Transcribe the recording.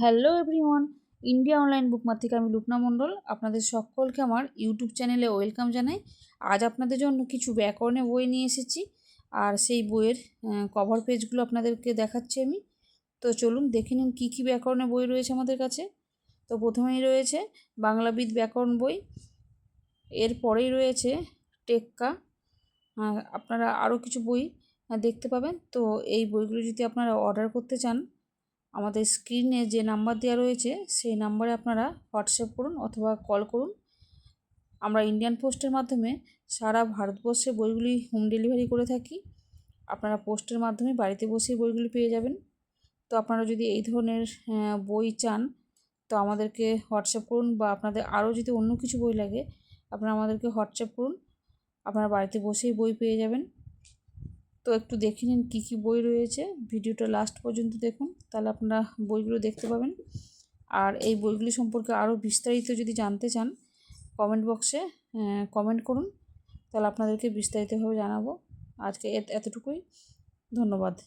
Hello everyone, India online bookmark থেকে আমি লুপনা মণ্ডল। আপনাদের সকলকে আমার ইউটিউব চ্যানেলে ওয়েলকাম জানাই। আজ আপনাদের জন্য কিছু ব্যাকরণে বই নিয়ে এসেছি। আর সেই বইয়ের কভার পেজগুলো আপনাদেরকে দেখাচ্ছি আমি। তো চলুন দেখে নিন কী কী ব্যাকরণে বই রয়েছে আমাদের কাছে। তো প্রথমেই রয়েছে বাংলাবিদ ব্যাকরণ বই। এরপরেই রয়েছে টেক্কা। আপনারা আরও কিছু বই দেখতে পাবেন। তো এই বইগুলো যদি আপনারা অর্ডার করতে চান আমাদের স্ক্রিনে যে নাম্বার দেওয়া রয়েছে, সেই নাম্বারে আপনারা হোয়াটসঅ্যাপ করুন অথবা কল করুন। আমরা ইন্ডিয়ান পোস্টের মাধ্যমে সারা ভারতবর্ষে বইগুলি হোম ডেলিভারি করে থাকি। আপনারা পোস্টের মাধ্যমে বাড়িতে বসে বইগুলি পেয়ে যাবেন। তো আপনারা যদি এই ধরনের বই চান, তো আমাদেরকে হোয়াটসঅ্যাপ করুন বা আপনাদের আরও যদি অন্য কিছু বই লাগে, আপনারা আমাদেরকে হোয়াটসঅ্যাপ করুন। আপনারা বাড়িতে বসেই বই পেয়ে যাবেন। তো একটু দেখে নিন কী কী বই রয়েছে। ভিডিওটা লাস্ট পর্যন্ত দেখুন, তাহলে আপনারা বইগুলো দেখতে পাবেন। আর এই বইগুলি সম্পর্কে আরও বিস্তারিত যদি জানতে চান কমেন্ট বক্সে কমেন্ট করুন। তাহলে আপনাদেরকে বিস্তারিতভাবে জানাব। আজকে এতটুকুই। ধন্যবাদ।